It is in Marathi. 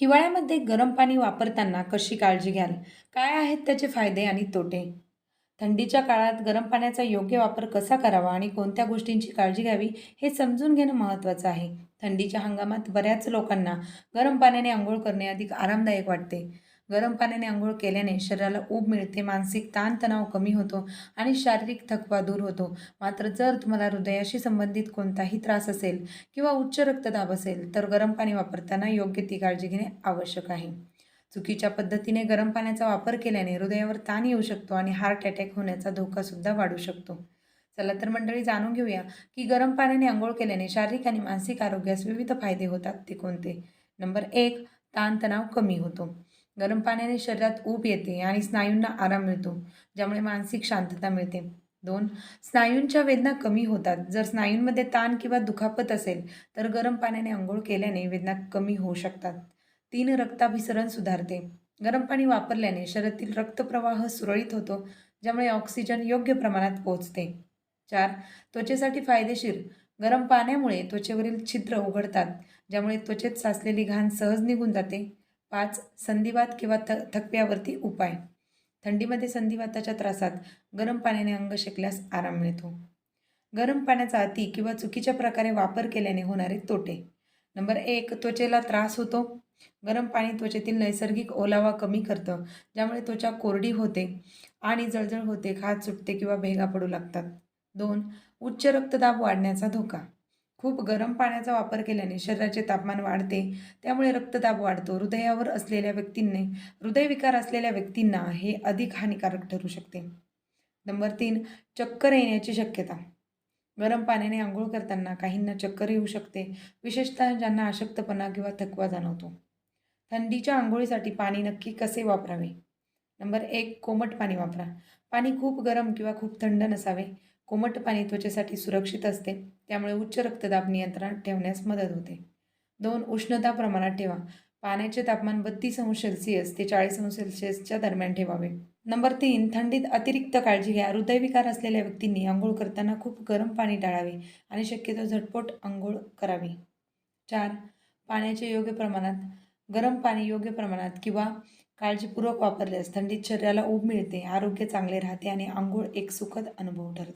हिवाळ्यामध्ये गरम पाणी वापरताना कशी काळजी घ्याल? काय आहेत त्याचे फायदे आणि तोटे? थंडीच्या काळात गरम पाण्याचा योग्य वापर कसा करावा आणि कोणत्या गोष्टींची काळजी घ्यावी हे समजून घेणं महत्त्वाचं आहे. थंडीच्या हंगामात बऱ्याच लोकांना गरम पाण्याने आंघोळ करणे अधिक आरामदायक वाटते. गरम पाण्याने आंघोळ केल्याने शरीराला ऊब मिळते मानसिक ताणतणाव कमी होतो आणि शारीरिक थकवा दूर होतो. मात्र जर तुम्हाला हृदयाशी संबंधित कोणताही त्रास असेल किंवा उच्च रक्तदाब असेल तर गरम पाणी वापरताना योग्य ती काळजी घेणे आवश्यक आहे. चुकीच्या पद्धतीने गरम पाण्याचा वापर केल्याने हृदयावर ताण येऊ शकतो आणि हार्ट अटॅक होण्याचा धोकासुद्धा वाढू शकतो. चला तर मंडळी जाणून घेऊया की गरम पाण्याने आंघोळ केल्याने शारीरिक आणि मानसिक आरोग्यास विविध फायदे होतात ते कोणते? नंबर एक ताणतणाव कमी होतो. गरम पाण्याने शरीरात ऊब येते आणि स्नायूंना आराम मिळतो ज्यामुळे मानसिक शांतता मिळते. दोन स्नायूंच्या वेदना कमी होतात. जर स्नायूंमध्ये ताण किंवा दुखापत असेल तर गरम पाण्याने आंघोळ केल्याने वेदना कमी होऊ शकतात. तीन रक्ताभिसरण सुधारते. गरम पाणी वापरल्याने शरीरातील रक्तप्रवाह सुरळीत होतो ज्यामुळे ऑक्सिजन योग्य प्रमाणात पोहोचते. चार त्वचेसाठी फायदेशीर. गरम पाण्यामुळे त्वचेवरील छिद्र उघडतात ज्यामुळे त्वचेत साचलेली घाण सहज निघून जाते. पाच संधिवात किंवा थ थकव्यावरती उपाय. थंडीमध्ये संधिवाताच्या त्रासात गरम पाण्याने अंग शेकल्यास आराम मिळतो. गरम पाण्याचा अति किंवा चुकीच्या प्रकारे वापर केल्याने होणारे तोटे. नंबर एक त्वचेला त्रास होतो. गरम पाणी त्वचेतील नैसर्गिक ओलावा कमी करतं ज्यामुळे त्वचा कोरडी होते आणि जळजळ होते खाज सुटते किंवा भेगा पडू लागतात. दोन उच्च रक्तदाब वाढण्याचा धोका. खूप गरम पाण्याचा वापर केल्याने शरीराचे तापमान वाढते. त्यामुळे रक्तदाब वाढतो. हृदयावर असलेल्या व्यक्तींनी हृदयविकार असलेल्या व्यक्तींना हे अधिक हानिकारक ठरू शकते. नंबर तीन चक्कर येण्याची शक्यता. गरम पाण्याने आंघोळ करताना काहींना चक्कर येऊ शकते विशेषतः ज्यांना अशक्तपणा किंवा थकवा जाणवतो. थंडीच्या आंघोळीसाठी पाणी नक्की कसे वापरावे? नंबर एक कोमट पाणी वापरा. पाणी खूप गरम किंवा खूप थंड नसावे. कोमट पाणी त्वचेसाठी सुरक्षित असते. त्यामुळे उच्च रक्तदाब नियंत्रणात ठेवण्यास मदत होते. दोन उष्णता प्रमाणात ठेवा. पाण्याचे तापमान बत्तीस अंश सेल्सिअस ते चाळीस अंश सेल्सिअसच्या दरम्यान ठेवावे. नंबर तीन थंडीत अतिरिक्त काळजी घ्या. हृदयविकार असलेल्या व्यक्तींनी आंघोळ करताना खूप गरम पाणी टाळावे आणि शक्यतो झटपट आंघोळ करावी. चार पाण्याचे योग्य प्रमाणात गरम पाणी योग्य प्रमाणात किंवा काळजीपूर्वक वापरल्यास थंडीत शरीराला ऊब मिळते आरोग्य चांगले राहते आणि आंघोळ एक सुखद अनुभव ठरतो.